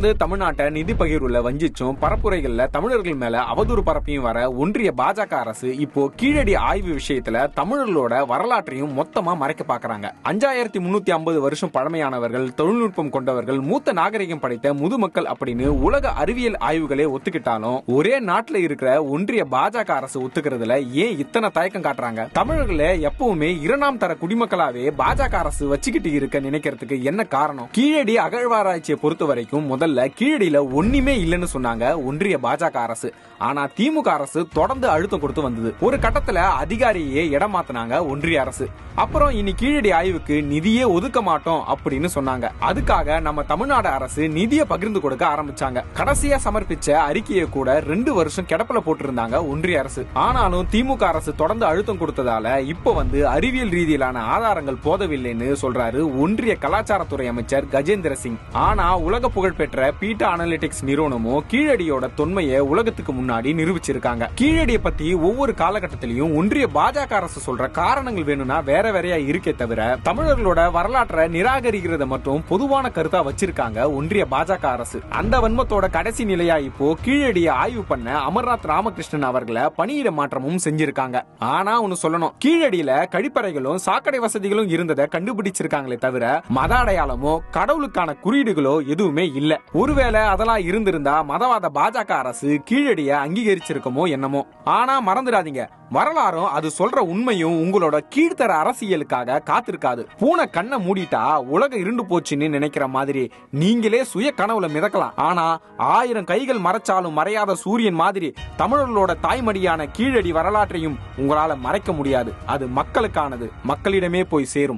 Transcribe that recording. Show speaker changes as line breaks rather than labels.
தொடர்ந்து தமிழ்நாட்டை நிதி பகிர்வுல வஞ்சிச்சும் பரப்புரைகள்ல தமிழர்கள் மேல அவதூறு பரப்பியும் வர ஒன்றிய பாஜக அரசு இப்போ கீழடி ஆய்வு விஷயத்துல தமிழர்களோட வரலாற்றையும் மொத்தமா மறைக்க பாக்குறாங்க. அஞ்சாயிரத்தி முன்னூத்தி ஐம்பது வருஷம் பழமையானவர்கள் தொழில்நுட்பம் கொண்டவர்கள் மூத்த நாகரிகம் படைத்த முதுமக்கள் அப்படின்னு உலக அறிவியல் ஆய்வுகளே ஒத்துக்கிட்டாலும் ஒரே நாட்டுல இருக்கிற ஒன்றிய பாஜக அரசு ஒத்துக்கிறதுல ஏன் இத்தனை தயக்கம் காட்டுறாங்க? தமிழர்களை எப்பவுமே இரண்டாம் தர குடிமக்களாவே பாஜக அரசு வச்சுக்கிட்டு இருக்க நினைக்கிறதுக்கு என்ன காரணம்? கீழடி அகழ்வாராய்ச்சியை பொறுத்த வரைக்கும் முதல்ல கீழடியில ஒண்ணுமே இல்லைன்னு சொன்னாங்க ஒன்றிய பாஜக அரசு. ஆனா திமுக அரசு தொடர்ந்து அழுத்தம் கொடுத்து வந்தது. ஒரு கட்டத்துல அதிகாரியே இடம் மாத்தினாங்க ஒன்றிய அரசு. அப்புறம் இனி கீழடி ஆய்வுக்கு நிதியே ஒதுக்க மாட்டோம் அப்படின்னு சொன்னாங்க. அதுக்காக நம்ம தமிழ்நாடு அரசு நிதியை பகிர்ந்து கொடுக்க ஆரம்பிச்சாங்க. கடைசியா சமர்ப்பிச்ச அறிக்கையை கூட ரெண்டு வருஷம் கிடப்பில போட்டிருந்தாங்க ஒன்றிய அரசு. ஆனாலும் திமுக அரசு தொடர்ந்து அழுத்தம் கொடுத்ததால இப்ப வந்து அறிவியல் ரீதியிலான ஆதாரங்கள் போதவில்லைன்னு சொல்றாரு ஒன்றிய கலாச்சாரத்துறை அமைச்சர் கஜேந்திர சிங். ஆனா உலக புகழ்பெற்ற பீட்டா அனலிட்டிக்ஸ் நிறுவனமும் கீழடியோட தொன்மையை உலகத்துக்கு முன்னாடி நிரூபிச்சிருக்காங்க. கீழடியை பத்தி ஒவ்வொரு காலகட்டத்திலையும் ஒன்றிய பாஜக அரசு சொல்ற காரணங்கள் வேணும்னா வேற வேறையா இருக்கே தவிர தமிழர்களோட வரலாற்றை நிராகரிக்கிறத மட்டும் பொதுவான கருத்தா வச்சிருக்காங்க ஒன்றிய பாஜக அரசு. அந்த வன்மத்தோட கடைசி நிலையா இப்போ கீழடியை ஆய்வு பண்ண அமர்நாத் ராமகிருஷ்ணன் அவர்களை பணியிட மாற்றமும் செஞ்சிருக்காங்க. ஆனா ஒன்னு சொல்லணும் கீழடியில கழிப்பறைகளும் சாக்கடை வசதிகளும் இருந்ததை கண்டுபிடிச்சிருக்காங்களே தவிர மத அடையாளமோ கடவுளுக்கான குறியீடுகளோ எதுவுமே இல்ல. ஒருவேளை அதெல்லாம் இருந்திருந்தா மதவாத பாஜக அரசு கீழடிய அங்கீகரிச்சிருக்குமோ என்னமோ. ஆனா மறந்துடாதீங்க. வரலாறும் அது சொல்ற உண்மையும் உங்களோட கீழ்த்தர அரசியலுக்காக காத்திருக்காது. பூனை கண்ணை மூடிட்டா உலகம் இருண்டு போச்சுன்னு நினைக்கிற மாதிரி நீங்களே சுய கனவுல மிதக்கலாம். ஆனா ஆயிரம் கைகள் மறைச்சாலும் மறையாத சூரியன் மாதிரி தமிழர்களோட தாய்மடியான கீழடி வரலாற்றையும் உங்களால மறைக்க முடியாது. அது மக்களுக்கானது. மக்களிடமே போய் சேரும்.